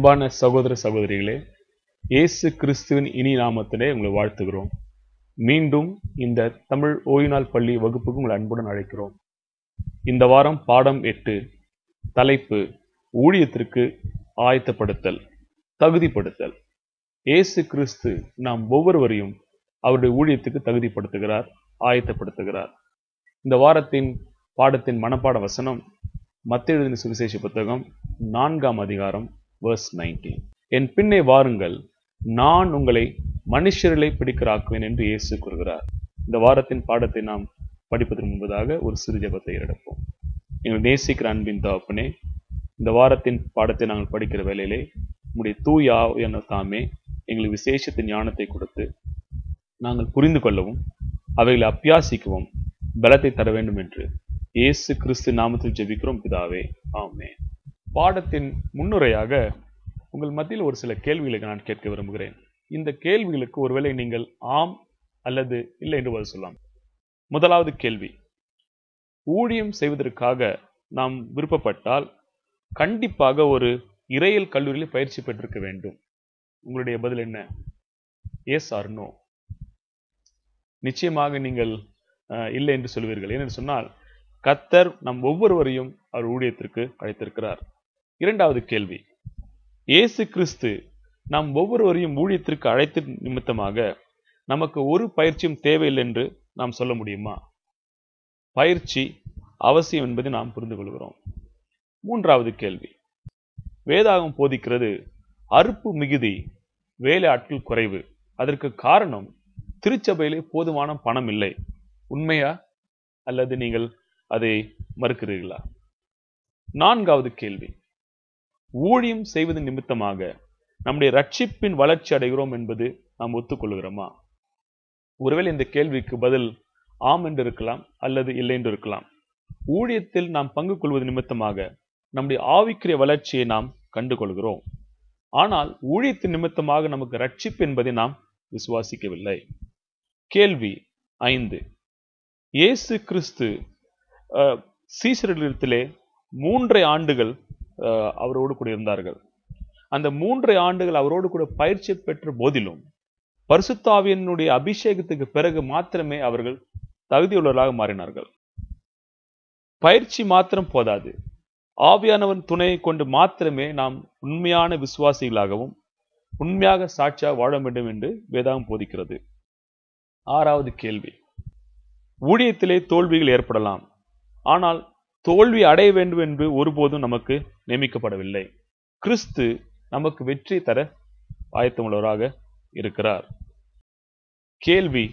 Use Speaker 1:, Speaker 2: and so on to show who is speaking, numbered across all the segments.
Speaker 1: அன்பான சகோதர சகோதரிகளே இயேசு கிறிஸ்துவின் இனி நாமத்திலே உங்களை வாழ்த்துகிறோம். மீண்டும் இந்த தமிழ் ஓய்நாள் பள்ளி வகுப்புக்கு உங்களை அன்புடன் அழைக்கிறோம். இந்த வாரம் பாடம் எட்டு தலைப்பு ஊழியத்திற்கு ஆயத்தப்படுத்தல் தகுதிப்படுத்தல். இயேசு கிறிஸ்து நாம் ஒவ்வொருவரையும் அவருடைய ஊழியத்துக்கு தகுதிப்படுத்துகிறார் ஆயத்தப்படுத்துகிறார். இந்த வாரத்தின் பாடத்தின் மனப்பாட வசனம் மத்திய எழுதின சுவிசேஷ புத்தகம் நான்காம் அதிகாரம் வேர்ஸ் நைன்டீன் என் பின்னே வாருங்கள். நான் உங்களை மனுஷர்களை பிடிக்கிறாக்குவேன் என்று இயேசு கூறுகிறார். இந்த வாரத்தின் பாடத்தை நாம் படிப்பதற்கு முன்பதாக ஒரு சிறு ஜபத்தை எடுப்போம். எங்கள் நேசிக்கிற அன்பின் தகப்பனே இந்த வாரத்தின் பாடத்தை நாங்கள் படிக்கிற வேலையிலே உங்களுடைய தூய் என தாமே எங்களுக்கு விசேஷத்தின் ஞானத்தை கொடுத்து நாங்கள் புரிந்து கொள்ளவும் அவைகளை அப்பியாசிக்கவும் பலத்தை தர வேண்டும் என்று இயேசு கிறிஸ்து நாமத்தில் ஜெபிக்கிறோம் பிதாவே. ஆமே பாடத்தின் முன்னுரையாக உங்கள் மத்தியில் ஒரு சில கேள்விகளுக்கு நான் கேட்க விரும்புகிறேன். இந்த கேள்விகளுக்கு ஒருவேளை நீங்கள் ஆம் அல்லது இல்லை என்று பதில் சொல்லலாம். முதலாவது கேள்வி. ஊழியம் செய்வதற்காக நாம் விருப்பப்பட்டால் கண்டிப்பாக ஒரு இறையல் கல்லூரியில் பயிற்சி பெற்றிருக்க வேண்டும். உங்களுடைய பதில் என்ன? எஸ் ஆர் நோ நிச்சயமாக நீங்கள் இல்லை என்று சொல்வீர்கள். ஏனென்று சொன்னால் கத்தர் நம் ஒவ்வொருவரையும் அவர் ஊழியத்திற்கு அழைத்திருக்கிறார். இரண்டாவது கேள்வி. இயேசு கிறிஸ்து நாம் ஒவ்வொருவரையும் ஊழியத்திற்கு அழைத்து நிமித்தமாக நமக்கு ஒரு பயிற்சியும் தேவையில்லை என்று நாம் சொல்ல முடியுமா? பயிற்சி அவசியம் என்பதை நாம் புரிந்து கொள்கிறோம். மூன்றாவது கேள்வி. வேதாகம் போதிக்கிறது அறுப்பு மிகுதி வேலை ஆட்கள் குறைவு. அதற்கு காரணம் திருச்சபையிலே போதுமான பணம் இல்லை. உண்மையா? அல்லது நீங்கள் அதை மறுக்கிறீர்களா? நான்காவது கேள்வி. ஊழியம் செய்வதன் நிமித்தமாக நம்முடைய ரட்சிப்பின் வளர்ச்சி அடைகிறோம் என்பது நாம் ஒத்துக்கொள்கிறோமா? ஒருவேளை இந்த கேள்விக்கு பதில் ஆம் என்று இருக்கலாம் அல்லது இல்லை என்று இருக்கலாம் ஊழியத்தில் நாம் பங்கு கொள்வது நிமித்தமாக நம்முடைய ஆவிக்குரிய வளர்ச்சியை நாம் கண்டுகொள்கிறோம். ஆனால் ஊழியத்தின் நிமித்தமாக நமக்கு ரட்சிப்பு என்பதை நாம் விசுவாசிக்கவில்லை. கேள்வி ஐந்து. இயேசு கிறிஸ்து சீசரிடத்திலே மூன்றை ஆண்டுகள் அவரோடு கூட இருந்தார்கள் அந்த மூன்றை ஆண்டுகள் அவரோடு கூட பயிற்சி பெற்ற போதிலும் பரிசுத்தாவியனுடைய அபிஷேகத்துக்கு பிறகு மாத்திரமே அவர்கள் தகுதியுள்ளவர்களாக மாறினார்கள். பயிற்சி மாத்திரம் போதாது. ஆவியானவன் துணையை கொண்டு மாத்திரமே நாம் உண்மையான விசுவாசிகளாகவும் உண்மையாக சாட்சியாக வாழ வேண்டும் என்று வேதாகம் போதிக்கிறது. ஆறாவது கேள்வி. ஊழியத்திலே தோல்விகள் ஏற்படலாம். ஆனால் தோல்வி அடைய வேண்டும் என்று ஒருபோதும் நமக்கு நியமிக்கப்படவில்லை. கிறிஸ்து நமக்கு வெற்றி தர ஆயத்தமுள்ளவராக இருக்கிறார். கேள்வி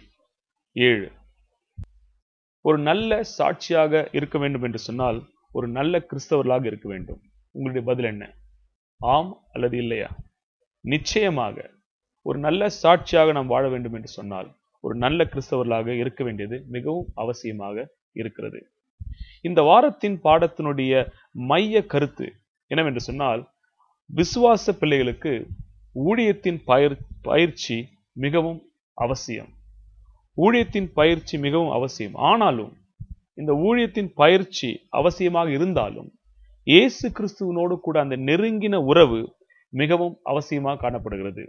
Speaker 1: ஏழு. ஒரு நல்ல சாட்சியாக இருக்க வேண்டும் என்று சொன்னால் ஒரு நல்ல கிறிஸ்தவர்களாக இருக்க வேண்டும். உங்களுடைய பதில் என்ன? ஆம் அல்லது இல்லையா? நிச்சயமாக ஒரு நல்ல சாட்சியாக நாம் வாழ வேண்டும் என்று சொன்னால் ஒரு நல்ல கிறிஸ்தவர்களாக இருக்க வேண்டியது மிகவும் அவசியமாக இருக்கிறது. இந்த வாரத்தின் பாடத்தினுடைய மைய கருத்து என்னவென்று சொன்னால் விசுவாச பிள்ளைகளுக்கு ஊழியத்தின் பயிர் பயிற்சி மிகவும் அவசியம். ஊழியத்தின் பயிற்சி மிகவும் அவசியம். ஆனாலும் இந்த ஊழியத்தின் பயிற்சி அவசியமாக இருந்தாலும் இயேசு கிறிஸ்துவனோடு கூட அந்த நெருங்கின உறவு மிகவும் அவசியமாக காணப்படுகிறது.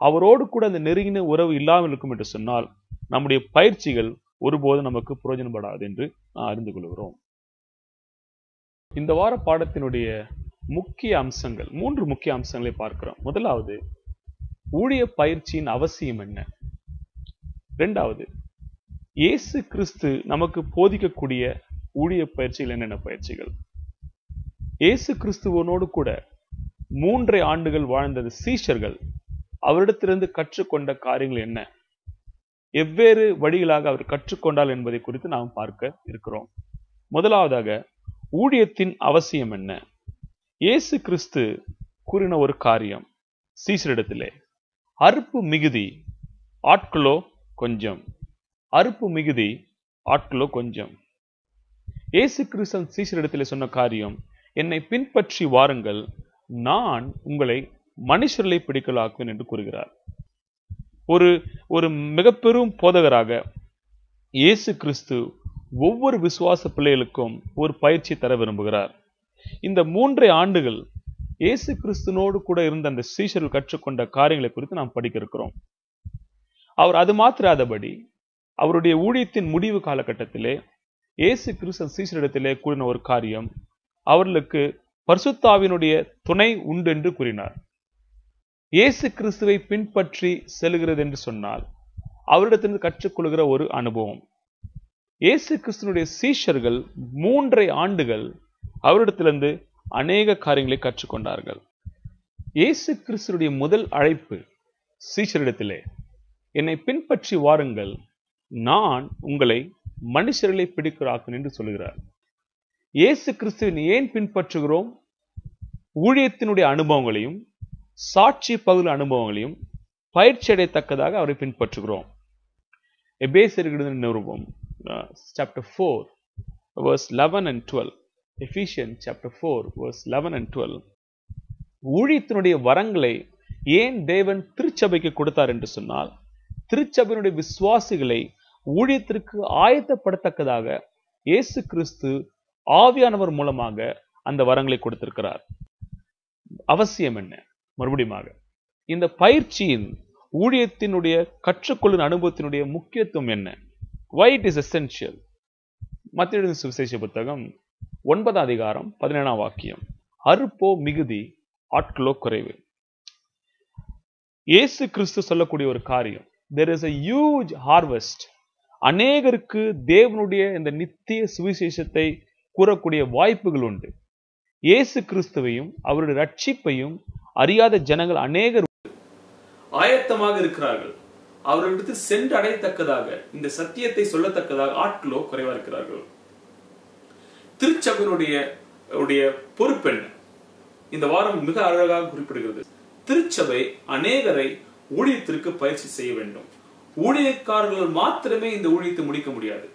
Speaker 1: அவரோடு கூட அந்த நெருங்கின உறவு இல்லாமல் இருக்கும் என்று சொன்னால் நம்முடைய பயிற்சிகள் ஒருபோதும் நமக்கு பிரயோஜனப்படாது என்று நான் அறிந்து கொள்கிறோம். இந்த வார பாடத்தினுடைய முக்கிய அம்சங்கள் மூன்று முக்கிய அம்சங்களை பார்க்கிறோம். முதலாவது ஊழிய பயிற்சியின் அவசியம் என்ன? ரெண்டாவது இயேசு கிறிஸ்து நமக்கு போதிக்கக்கூடிய ஊழிய பயிற்சிகள் என்னென்ன பயிற்சிகள்? இயேசு கிறிஸ்துவனோடு கூட மூன்றை ஆண்டுகள் வாழ்ந்த சீஷர்கள். அவரிடத்திலிருந்து கற்றுக்கொண்ட காரியங்கள் என்ன? எவ்வேறு வழிகளாக அவர் கற்றுக்கொண்டால் என்பதை குறித்து நாம் பார்க்க இருக்கிறோம். முதலாவதாக ஊழியத்தின் அவசியம் என்ன? இயேசு கிறிஸ்து கூறின ஒரு காரியம். சீசரிடத்திலே அறுப்பு மிகுதி ஆட்களோ கொஞ்சம். அறுப்பு மிகுதி ஆட்களோ கொஞ்சம். இயேசு கிறிஸ்தன் சீசரிடத்திலே சொன்ன காரியம் என்னை பின்பற்றி வாருங்கள் நான் உங்களை மனுஷர்களை பிடிக்கலாக்குவேன் என்று கூறுகிறார். ஒரு ஒரு மிக பெரும் போதகராக இயேசு கிறிஸ்து ஒவ்வொரு விசுவாச பிள்ளைகளுக்கும் ஒரு பயிற்சி தர விரும்புகிறார். இந்த மூன்றே ஆண்டுகள் இயேசு கிறிஸ்துனோடு கூட இருந்த அந்த சீஷர்கள் கற்றுக்கொண்ட காரியங்களை குறித்து நாம் படிக்க இருக்கிறோம் அவர் அது மாத்திராதபடி அவருடைய ஊழியத்தின் முடிவு காலகட்டத்திலே இயேசு கிறிஸ்தன் சீசரிடத்திலே கூறின ஒரு காரியம் அவர்களுக்கு பரிசுத்தாவினுடைய துணை உண்டு என்று கூறினார். இயேசு கிறிஸ்துவை பின்பற்றி செல்கிறது என்று சொன்னால் அவரிடத்திலிருந்து கற்றுக்கொள்கிற ஒரு அனுபவம். இயேசு கிறிஸ்துனுடைய சீஷர்கள் மூன்றை ஆண்டுகள் அவரிடத்திலிருந்து அநேக காரியங்களை கற்றுக்கொண்டார்கள். இயேசு கிறிஸ்துடைய முதல் அழைப்பு சீஷரிடத்திலே என்னை பின்பற்றி வாருங்கள் நான் உங்களை மனுஷர்களை பிடிக்கிறாக்கும் என்று சொல்கிறார் இயேசு கிறிஸ்துவின் ஏன் பின்பற்றுகிறோம்? ஊழியத்தினுடைய அனுபவங்களையும் சாட்சி பகுதி அனுபவங்களையும் பயிற்சி அடையத்தக்கதாக அவரை பின்பற்றுகிறோம். எபேசர்கள் நிறுவம் chapter four verse eleven and twelve Ephesians chapter four verse eleven and twelve ஊழியத்தினுடைய வரங்களை ஏன் தேவன் திருச்சபைக்கு கொடுத்தார் என்று சொன்னால் திருச்சபையினுடைய விசுவாசிகளை ஊழியத்திற்கு ஆயத்தப்படத்தக்கதாக இயேசு கிறிஸ்து ஆவியானவர் மூலமாக அந்த வரங்களை கொடுத்திருக்கிறார். அவசியம் என்ன? மறுபடியுமாக இந்த பயிற்சியின் ஊழியத்தினுடைய கற்றுக்கொள்ளும் அனுபவத்தினுடைய முக்கியத்துவம் என்ன? வை இட் இஸ் எசென்ஷியல் மத்திய சுவிசேஷ புத்தகம் ஒன்பதாம் அதிகாரம் பதினேழாம் வாக்கியம். அறுப்போ மிகுதி ஆட்களோ குறைவு. இயேசு கிறிஸ்து சொல்லக்கூடிய ஒரு காரியம். There is a huge harvest அநேகருக்கு தேவனுடைய இந்த நித்திய சுவிசேஷத்தை கூறக்கூடிய வாய்ப்புகள் உண்டு. இயேசு கிறிஸ்துவையும் அவருடைய ரட்சிப்பையும் அறியாத ஜனங்கள் அநேகர்
Speaker 2: ஆயத்தமாக இருக்கிறார்கள். அவர்களிடத்து சென்று அடையத்தக்கதாக இந்த சத்தியத்தை சொல்லத்தக்கதாக ஆட்களோ குறைவா இருக்கிறார்கள். திருச்சபையினுடைய உடைய பொறுப்பெண்ண இந்த வாரம் மிக அழகாக குறிப்பிடுகிறது. திருச்சபை அநேகரை ஊழியத்திற்கு பயிற்சி செய்ய வேண்டும். ஊழியக்காரர்கள் மாத்திரமே இந்த ஊழியத்தை முடிக்க முடியாது.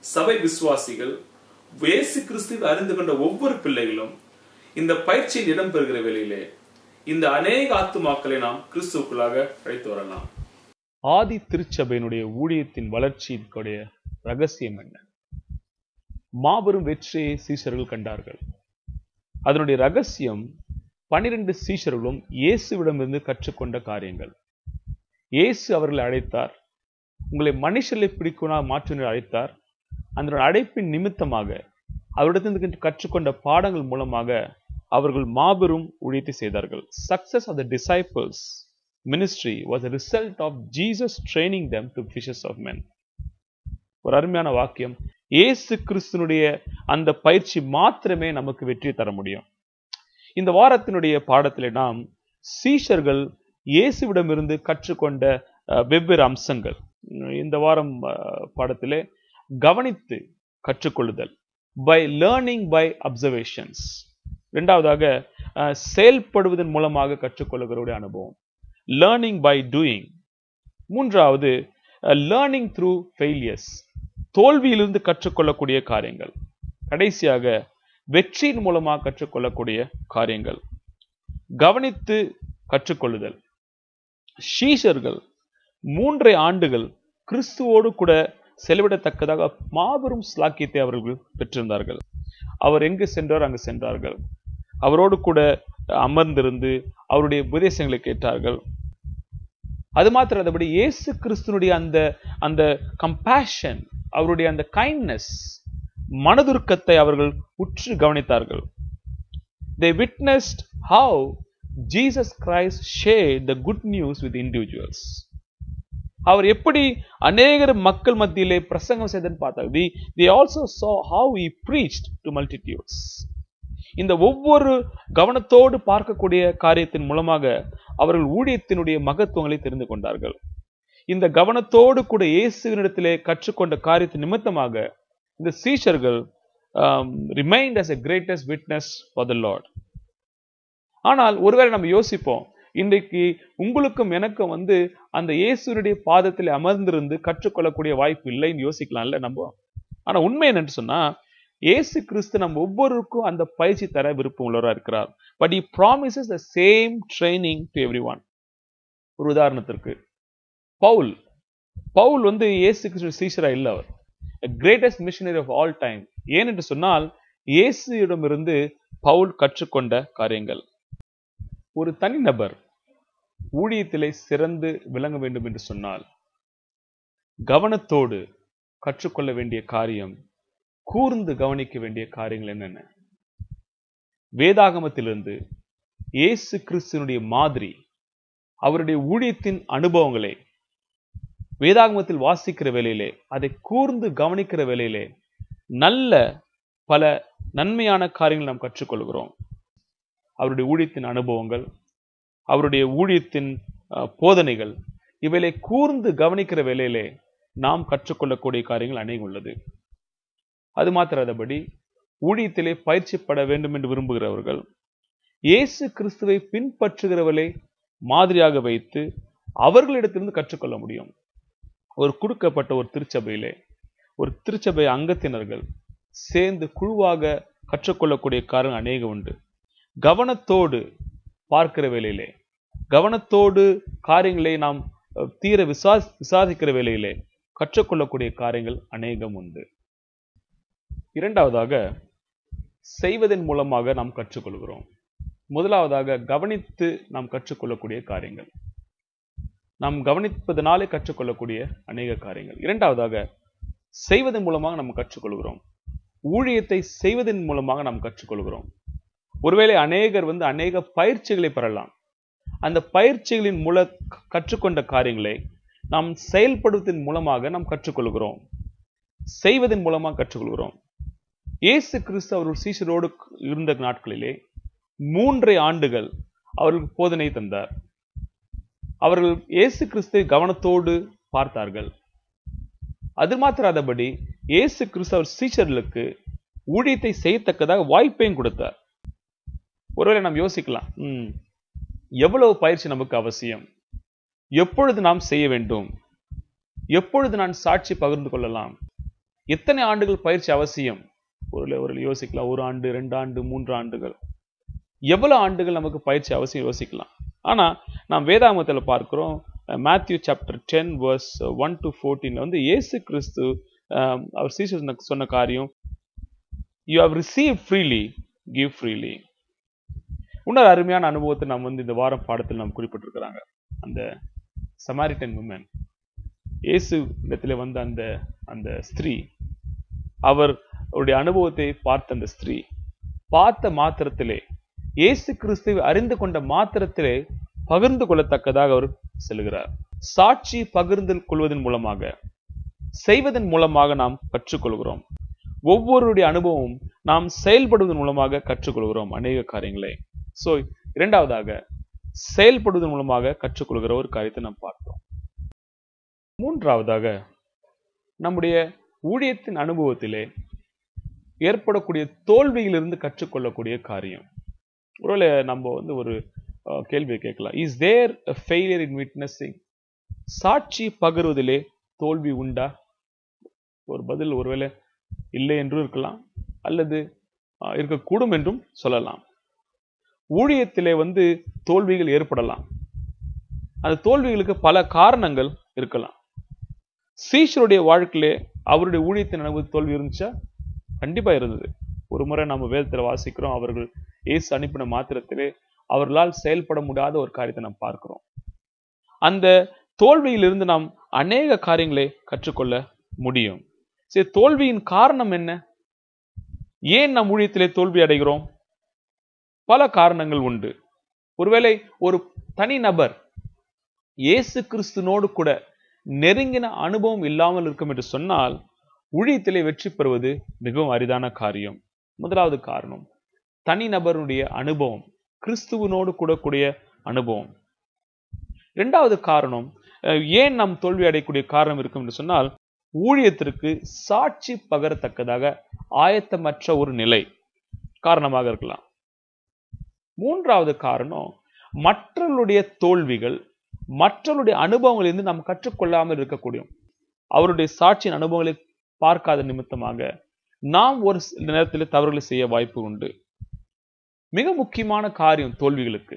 Speaker 2: சபை விசுவாசிகள் வேசு கிறிஸ்துவை அறிந்து கொண்ட ஒவ்வொரு பிள்ளைகளும் இந்த பயிற்சியில் இடம்பெறுகிற வேளையிலே இந்த அநேக ஆத்துமாக்களை நாம் கிறிஸ்துவுக்குள்ளாக அழைத்து வரலாம்.
Speaker 1: ஆதி திருச்சபையினுடைய ஊழியத்தின் வளர்ச்சியினுடைய ரகசியம் என்ன? மாபெரும் வெற்றியை சீஷர்கள் கண்டார்கள். அதனுடைய ரகசியம் பனிரெண்டு சீஷர்களும் இயேசுவிடமிருந்து கற்றுக்கொண்ட காரியங்கள். இயேசு அவர்களை அழைத்தார். உங்களை மனுஷர்களை பிடிக்குனா மாற்றினர் அழைத்தார். அந்த அழைப்பின் நிமித்தமாக அவரிடத்திலிருந்து கற்றுக்கொண்ட பாடங்கள் மூலமாக அவர்கள் மாபெரும் ஊழியத்தை செய்தார்கள். Success of the disciples ministry was a result of Jesus training them to fishers of ஒரு அருமையான வாக்கியம். இயேசு கிறிஸ்துனுடைய அந்த பயிற்சி மாத்திரமே நமக்கு வெற்றி தர முடியும். இந்த வாரத்தினுடைய பாடத்திலே நாம் சீஷர்கள் இயேசுவிடமிருந்து கற்றுக்கொண்ட வெவ்வேறு அம்சங்கள். இந்த வாரம் பாடத்திலே கவனித்து கற்றுக்கொள்ளுதல் பை லேர்னிங் பை அப்சர்வேஷன்ஸ் ரெண்டாவதாக செயல்படுவதன் மூலமாக கற்றுக்கொள்ளுகிற அனுபவம். லேர்னிங் பை டூயிங் மூன்றாவது லேர்னிங் த்ரூ ஃபெயிலியர்ஸ் தோல்வியிலிருந்து கற்றுக்கொள்ளக்கூடிய காரியங்கள். கடைசியாக வெற்றியின் மூலமாக கற்றுக்கொள்ளக்கூடிய காரியங்கள். கவனித்து கற்றுக்கொள்ளுதல். ஷீஷர்கள் மூன்றை ஆண்டுகள் கிறிஸ்துவோடு கூட செலவிடத்தக்கதாக மாபெரும் ஸ்லாக்கியத்தை அவர்கள் பெற்றிருந்தார்கள். அவர் எங்கு சென்றார்? அங்கு சென்றார்கள். அவரோடு கூட அமர்ந்திருந்து அவருடைய உபதேசங்களை கேட்டார்கள். அது மாத்திரமல்லபடி இயேசு கிறிஸ்துனுடைய அந்த அந்த கம்பேஷன் அவருடைய அந்த கைண்ட்னஸ் மனதுருக்கத்தை அவர்கள் உற்று கவனித்தார்கள். They witnessed how Jesus Christ shared the good news with individuals அவர் எப்படி அநேகர் மக்கள் மத்தியிலே பிரசங்கம் செய்தன்னு பார்த்தார். They they also saw how he preached to multitudes இந்த ஒவ்வொரு கவனத்தோடு பார்க்கக்கூடிய காரியத்தின் மூலமாக அவர்கள் ஊழியத்தினுடைய மகத்துவங்களை தெரிந்து கொண்டார்கள். இந்த கவனத்தோடு கூட இயேசுவினிடத்திலே கற்றுக்கொண்ட காரியத்தின் நிமித்தமாக இந்த சீஷர்கள் remind us a greatest witness for the Lord ஆனால் ஒருவேளை நம்ம யோசிப்போம் இன்றைக்கு உங்களுக்கும் எனக்கும் வந்து அந்த இயேசுனுடைய பாதத்தில் அமர்ந்திருந்து கற்றுக்கொள்ளக்கூடிய வாய்ப்பு இல்லைன்னு யோசிக்கலாம்ல நம்ம? ஆனா உண்மை என்னன்னு சொன்னா இயேசு கிறிஸ்து நம்ம ஒவ்வொருக்கும் அந்த பயிற்சி தர விருப்பம் உள்ளவராக இருக்கிறார். But he promises the same training to every one ஒரு உதாரணத்திற்கு. பவுல் பவுல் வந்து இயேசு கிறிஸ்து சீஷரா இல்ல அவர். Greatest missionary of all time ஏனென்று சொன்னால் இயேசுடமிருந்து பவுல் கற்றுக்கொண்ட காரியங்கள். ஒரு தனிநபர் ஊழியத்திலே சிறந்து விளங்க வேண்டும் என்று சொன்னால் கவனத்தோடு கற்றுக்கொள்ள வேண்டிய காரியம் கூர்ந்து கவனிக்க வேண்டிய காரியங்கள் என்னென்ன? வேதாகமத்திலிருந்து இயேசு கிறிஸ்துவனுடைய மாதிரி அவருடைய ஊழியத்தின் அனுபவங்களை வேதாகமத்தில் வாசிக்கிற வேலையிலே அதை கூர்ந்து கவனிக்கிற வேலையிலே நல்ல பல நன்மையான காரியங்கள் நாம் கற்றுக்கொள்கிறோம். அவருடைய ஊழியத்தின் அனுபவங்கள் அவருடைய ஊழியத்தின் போதனைகள் இவைகளை கூர்ந்து கவனிக்கிற வேலையிலே நாம் கற்றுக்கொள்ளக்கூடிய காரியங்கள் அநேகம் உள்ளது. அது மாத்திரதபடி ஊழியத்திலே பயிற்சி பட வேண்டும் என்று விரும்புகிறவர்கள் இயேசு கிறிஸ்துவை பின்பற்றுகிறவர்களை மாதிரியாக வைத்து அவர்களிடத்திலிருந்து கற்றுக்கொள்ள முடியும். ஒரு கொடுக்கப்பட்ட ஒரு திருச்சபையிலே ஒரு திருச்சபை அங்கத்தினர்கள் சேர்ந்து குழுவாக கற்றுக்கொள்ளக்கூடிய காரணம் அநேகம் உண்டு. கவனத்தோடு பார்க்கிற வேலையிலே கவனத்தோடு காரியங்களை நாம் தீர விசா விசாரிக்கிற வேலையிலே கற்றுக்கொள்ளக்கூடிய காரியங்கள் அநேகம் உண்டு. இரண்டாவதாக செய்வதன் மூலமாக நாம் கற்றுக்கொள்கிறோம். முதலாவதாக கவனித்து நாம் கற்றுக்கொள்ளக்கூடிய காரியங்கள். நாம் கவனிப்பதனாலே கற்றுக்கொள்ளக்கூடிய அநேக காரியங்கள். இரண்டாவதாக செய்வதன் மூலமாக நாம் கற்றுக்கொள்கிறோம். ஊழியத்தை செய்வதன் மூலமாக நாம் கற்றுக்கொள்கிறோம். ஒருவேளை அநேகர் வந்து அநேக பயிற்சிகளை பெறலாம். அந்த பயிற்சிகளின் மூல கற்றுக்கொண்ட காரியங்களை நாம் செயல்படுவதன் மூலமாக நாம் கற்றுக்கொள்கிறோம். செய்வதன் மூலமாக கற்றுக்கொள்கிறோம். இயேசு கிறிஸ்து அவர்கள் சீசரோடு இருந்த நாட்களிலே மூன்றை ஆண்டுகள் அவர்களுக்கு போதனை தந்தார். அவர்கள் இயேசு கிறிஸ்துவை கவனத்தோடு பார்த்தார்கள். அது மாத்திராதபடி இயேசு கிறிஸ்து அவர் ஊழியத்தை செய்யத்தக்கதாக வாய்ப்பையும் கொடுத்தார். ஒருவேளை நாம் யோசிக்கலாம் ம், எவ்வளவு பயிற்சி நமக்கு அவசியம்? எப்பொழுது நாம் செய்ய வேண்டும்? எப்பொழுது நான் சாட்சி பகிர்ந்து கொள்ளலாம்? எத்தனை ஆண்டுகள் பயிற்சி அவசியம்? ஒரு ஒரு யோசிக்கலாம் ஒரு ஆண்டு ரெண்டு ஆண்டு மூன்று ஆண்டுகள். எவ்வளவு ஆண்டுகள் நமக்கு பயிற்சி அவசியம்? யோசிக்கலாம். ஆனால் நாம் வேதாமத்தில் பார்க்குறோம் Matthew chapter ten verse one to ஃபோர்டீனில் வந்து இயேசு கிறிஸ்து அவர் சீசர் சொன்ன- சொன்ன காரியம் you have receive freely give freely இன்னொரு அருமையான அனுபவத்தை நாம் வந்து இந்த வாரம் பாடத்தில் நாம் குறிப்பிட்டிருக்கிறாங்க. அந்த சமாரிட்டன் உமன் இயேசு இடத்துல வந்த அந்த அந்த ஸ்திரீ அவர் அவருடைய அனுபவத்தை பார்த்த அந்த ஸ்திரீ பார்த்த மாத்திரத்திலே இயேசு கிறிஸ்துவை அறிந்து கொண்ட மாத்திரத்திலே பகிர்ந்து கொள்ளத்தக்கதாக அவர் செல்கிறார் சாட்சி பகிர்ந்து கொள்வதன் மூலமாக செய்வதன் மூலமாக நாம் கற்றுக்கொள்கிறோம். ஒவ்வொருடைய அனுபவமும் நாம் செயல்படுவதன் மூலமாக கற்றுக்கொள்கிறோம் அநேக காரியங்களை. சோ இரண்டாவதாக செயல்படுவதன் மூலமாக கற்றுக்கொள்கிற ஒரு காரியத்தை நாம் பார்த்தோம். மூன்றாவதாக நம்முடைய ஊழியத்தின் அனுபவத்திலே ஏற்படக்கூடிய தோல்வியிலிருந்து கற்றுக்கொள்ளக்கூடிய காரியம். ஒருவேளை நம்ம வந்து ஒரு கேள்வியை கேட்கலாம். Is there failure in witnessing சாட்சி பகிர்வதிலே தோல்வி உண்டா? ஒரு பதில் ஒருவேளை இல்லை என்றும் இருக்கலாம். அல்லது இருக்கக்கூடும் என்றும் சொல்லலாம். ஊழியத்திலே வந்து தோல்விகள் ஏற்படலாம். அந்த தோல்விகளுக்கு பல காரணங்கள் இருக்கலாம். சீஷருடைய வாழ்க்கையிலே அவருடைய ஊழியத்தின் அனுபவ தோல்வி இருந்துச்சா? கண்டிப்பாக இருந்தது. ஒரு முறை நம்ம வேதத்தில் வாசிக்கிறோம் அவர்கள் இயேசு அனுப்பின மாத்திரத்திலே அவர்களால் செயல்பட முடியாத ஒரு காரியத்தை நாம் பார்க்கிறோம். அந்த தோல்வியிலிருந்து நாம் அநேக காரியங்களை கற்றுக்கொள்ள முடியும். சரி தோல்வியின் காரணம் என்ன? ஏன் நம் ஊழியத்திலே தோல்வி அடைகிறோம்? பல காரணங்கள் உண்டு. ஒருவேளை ஒரு தனி நபர் இயேசு கிறிஸ்துனோடு கூட நெருங்கின அனுபவம் இல்லாமல் இருக்கும் என்று சொன்னால் ஊழியத்திலே வெற்றி பெறுவது மிகவும் அரிதான காரியம். முதலாவது காரணம் தனிநபருடைய அனுபவம் கிறிஸ்துவனோடு கூடக்கூடிய அனுபவம். இரண்டாவது காரணம் ஏன் நாம் தோல்வி அடையக்கூடிய காரணம் இருக்கும் என்று சொன்னால் ஊழியத்திற்கு சாட்சி பகரத்தக்கதாக ஆயத்தமற்ற ஒரு நிலை காரணமாக இருக்கலாம். மூன்றாவது காரணம் மற்றவர்களுடைய தோல்விகள் மற்றவருடைய அனுபவங்களிலிருந்து நாம் கற்றுக்கொள்ளாமல் இருக்கக்கூடிய அவருடைய சாட்சியின் அனுபவங்களை பார்க்காத நிமித்தமாக நாம் ஒரு நேரத்தில் தவறுகளை செய்ய வாய்ப்பு உண்டு. மிக முக்கியமான காரியம் தோல்விகளுக்கு.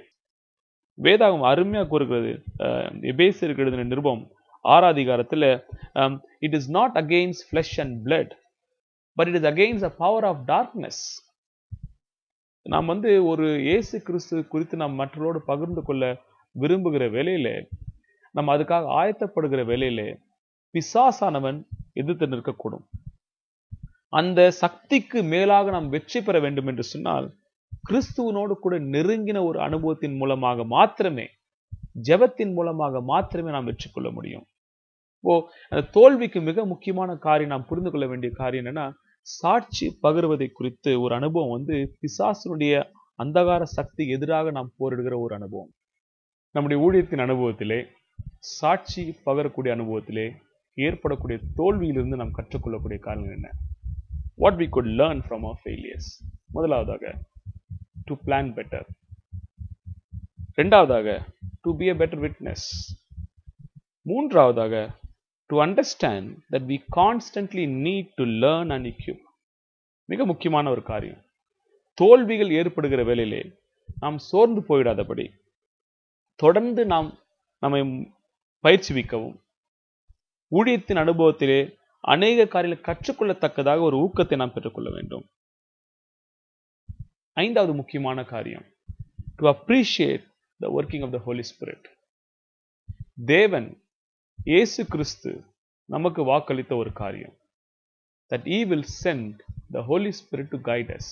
Speaker 1: வேதாகம் அருமையாக கூறுகிறது. அஹ், எபேசியருக்கு எழுதின நிருபம் ஆறாம் it is not against flesh and blood but it is against a power of darkness நாம் வந்து ஒரு இயேசு கிறிஸ்து குறித்து நாம் மற்றவரோடு பகிர்ந்து கொள்ள விரும்புகிற வேலையில் நம்ம அதுக்காக ஆயத்தப்படுகிற வேலையில் பிசாசானவன் எதிர்த்து நிற்கக்கூடும். அந்த சக்திக்கு மேலாக நாம் வெற்றி பெற வேண்டும் என்று சொன்னால் கிறிஸ்துவனோடு கூட நெருங்கின ஒரு அனுபவத்தின் மூலமாக மாத்திரமே ஜெபத்தின் மூலமாக மாத்திரமே நாம் வெற்றி கொள்ள முடியும். இப்போ அந்த தோல்விக்கு மிக முக்கியமான காரியம் நாம் புரிந்து கொள்ள வேண்டிய காரியம் என்னன்னா சாட்சி பகிர்வதை குறித்து ஒரு அனுபவம் வந்து பிசாசனுடைய அந்தகார சக்தி எதிராக நாம் போரிடுகிற ஒரு அனுபவம். நம்முடைய ஊழியத்தின் அனுபவத்திலே சாட்சி பகரக்கூடிய அனுபவத்திலே ஏற்படக்கூடிய தோல்வியிலிருந்து நாம் கற்றுக்கொள்ளக்கூடிய காரணம் என்ன? What we could learn from our failures முதலாவதாக டு பிளான் பெட்டர் ரெண்டாவதாக to be a better witness மூன்றாவதாக to understand that we constantly need to learn and equip மிக முக்கியமான ஒரு காரியம். தோல்விகள் ஏற்படுகிற வேலையிலே நாம் சோர்ந்து போயிடாதபடி தொடர்ந்து நாம் நம்மை பயிற்சிவிக்கவும். ஊழியத்தின் அனுபவத்திலே அநேக காரியங்களை கற்றுக்கொள்ளத்தக்கதாக ஒரு ஊக்கத்தை நாம் பெற்றுக்கொள்ள வேண்டும். ஐந்தாவது முக்கியமான காரியம். To appreciate the working of the Holy Spirit தேவன் இயேசு கிறிஸ்து நமக்கு வாக்களித்த ஒரு காரியம். That he will send the Holy Spirit to guide us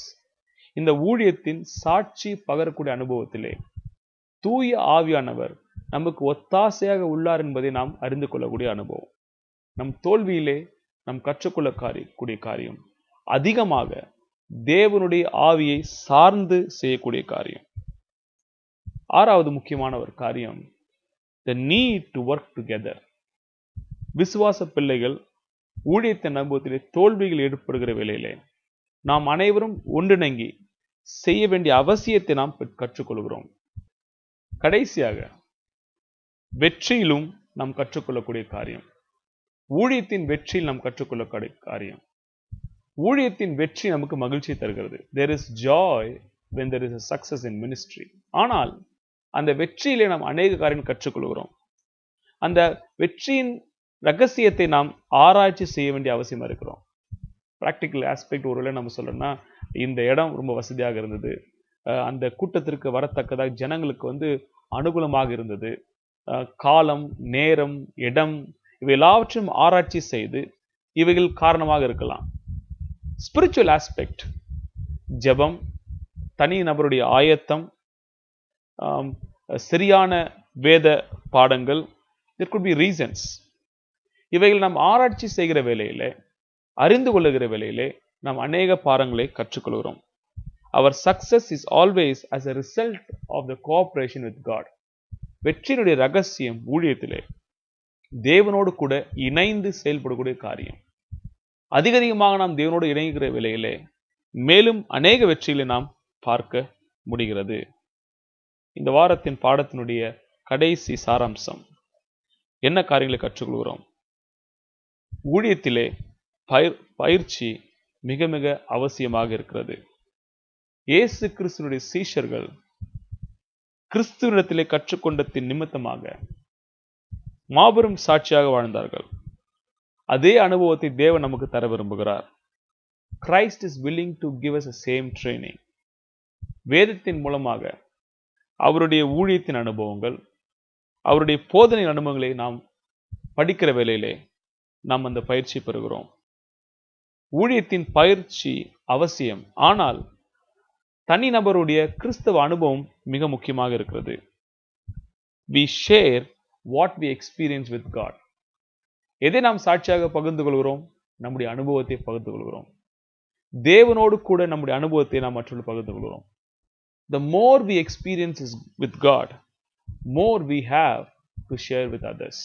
Speaker 1: இந்த ஊழியத்தின் சாட்சி பகரக்கூடிய அனுபவத்திலே தூய ஆவியானவர் நமக்கு ஒத்தாசையாக உள்ளார் என்பதை நாம் அறிந்து கொள்ளக்கூடிய அனுபவம். நம் தோல்வியிலே நாம் கற்றுக்கொள்ள காரி கூடிய காரியம். அதிகமாக தேவனுடைய ஆவியை சார்ந்து செய்யக்கூடிய காரியம். ஆறாவது முக்கியமான ஒரு காரியம் the need to work together விசுவாச பிள்ளைகள் ஊழியத்தின் அனுபவத்திலே தோல்விகள் ஏற்படுகிற வேளையிலே நாம் அனைவரும் ஒன்றிணங்கி செய்ய வேண்டிய அவசியத்தை நாம் கற்றுக்கொள்கிறோம். கடைசியாக வெற்றியிலும் நாம் கற்றுக்கொள்ளக்கூடிய காரியம். ஊழியத்தின் வெற்றியில் நாம் கற்றுக்கொள்ளக்கூடிய காரியம். ஊழியத்தின் வெற்றி நமக்கு மகிழ்ச்சி தருகிறது. There is joy when there is success in ministry ஆனால் அந்த வெற்றியிலே நாம் அநேக காரியம் கற்றுக்கொள்கிறோம். அந்த வெற்றியின் ரகசியத்தை நாம் ஆராய்ச்சி செய்ய வேண்டிய அவசியமாக இருக்கிறோம். ப்ராக்டிக்கல் ஆஸ்பெக்ட் ஒருவேளை நம்ம சொல்லணும்னா இந்த இடம் ரொம்ப வசதியாக இருந்தது. அந்த கூட்டத்திற்கு வரத்தக்கதாக ஜனங்களுக்கு வந்து அனுகூலமாக இருந்தது. காலம் நேரம் இடம் இவை எல்லாவற்றையும் ஆராய்ச்சி செய்து இவைகள் காரணமாக இருக்கலாம். ஸ்பிரிச்சுவல் ஆஸ்பெக்ட் ஜபம் தனி நபருடைய ஆயத்தம் சரியான வேத பாடங்கள் தெர் குட் பி ரீசன்ஸ் இவைகள் நாம் ஆராய்ச்சி செய்கிற வேலையிலே அறிந்து கொள்ளுகிற வேலையிலே நாம் அநேக பாடங்களை கற்றுக்கொள்கிறோம். Our success is always as a result of the cooperation with God வெற்றியினுடைய ரகசியம் ஊழியத்திலே தேவனோடு கூட இணைந்து செயல்படக்கூடிய காரியம். அதிக அதிகமாக நாம் தேவனோடு இணைகிற வேலையிலே மேலும் அநேக வெற்றிகளை நாம் பார்க்க முடிகிறது. இந்த வாரத்தின் பாடத்தினுடைய கடைசி சாராம்சம். என்ன காரியங்களை கற்றுக்கொள்கிறோம்? ஊழியத்திலே பயிர் பயிற்சி மிக மிக அவசியமாக இருக்கிறது. இயேசு கிறிஸ்துனுடைய சீஷர்கள் கிறிஸ்துவனிடத்திலே கற்றுக்கொண்டத்தின் நிமித்தமாக மாபெரும் சாட்சியாக வாழ்ந்தார்கள். அதே அனுபவத்தை தேவன் நமக்கு தர விரும்புகிறார். Christ is willing to give us a same training வேதத்தின் மூலமாக அவருடைய ஊழியத்தின் அனுபவங்கள் அவருடைய போதனை அனுபவங்களை நாம் படிக்கிற வேலையிலே நாம் அந்த பயிற்சி பெறுகிறோம். ஊழியத்தின் பயிற்சி அவசியம். ஆனால் தனிநபருடைய கிறிஸ்தவ அனுபவம் மிக முக்கியமாக இருக்கிறது. We share what we experience with God எதை நாம் சாட்சியாக பகிர்ந்து கொள்கிறோம்? நம்முடைய அனுபவத்தை பகிர்ந்து கொள்கிறோம். தேவனோடு கூட நம்முடைய அனுபவத்தை நாம் மற்றொரு பகிர்ந்து கொள்கிறோம். The more we experience is with God more we have to share with others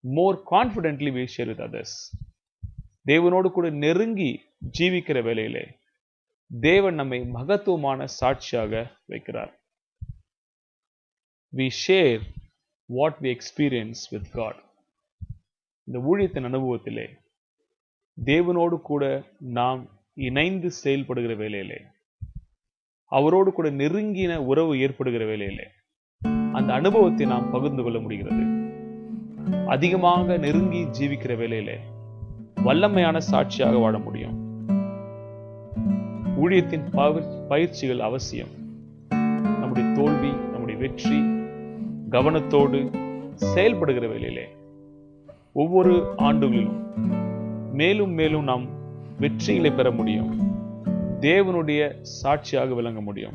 Speaker 1: more confidently we share with others தேவனோடு கூட நெருங்கி ஜீவிக்கிற வேலையிலே தேவன் நம்மை மகத்துவமான சாட்சியாக வைக்கிறார். We share what we experience with God இந்த ஊழியத்தின் அனுபவத்திலே தேவனோடு கூட நாம் இணைந்து செயல்படுகிற வேலையிலே அவரோடு கூட நெருங்கின உறவு ஏற்படுகிற வேலையிலே அந்த அனுபவத்தை நாம் பகிர்ந்து கொள்ள முடிகிறது. அதிகமாக நெருங்கி ஜீவிக்கிற வேலையிலே வல்லமையான சாட்சியாக வாழ முடியும். ஊழியத்தின் பயிற்சிகள் அவசியம். நம்முடைய தோல்வி நம்முடைய வெற்றி கவனத்தோடு செயல்படுகிற வேலையிலே ஒவ்வொரு ஆண்டுகளிலும் மேலும் மேலும் நாம் வெற்றிகளை பெற முடியும். தேவனுடைய சாட்சியாக விளங்க முடியும்.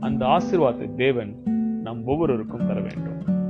Speaker 1: அந்த ஆசிர்வாதத்தை தேவன் நம் ஒவ்வொருவருக்கும் தர வேண்டும்.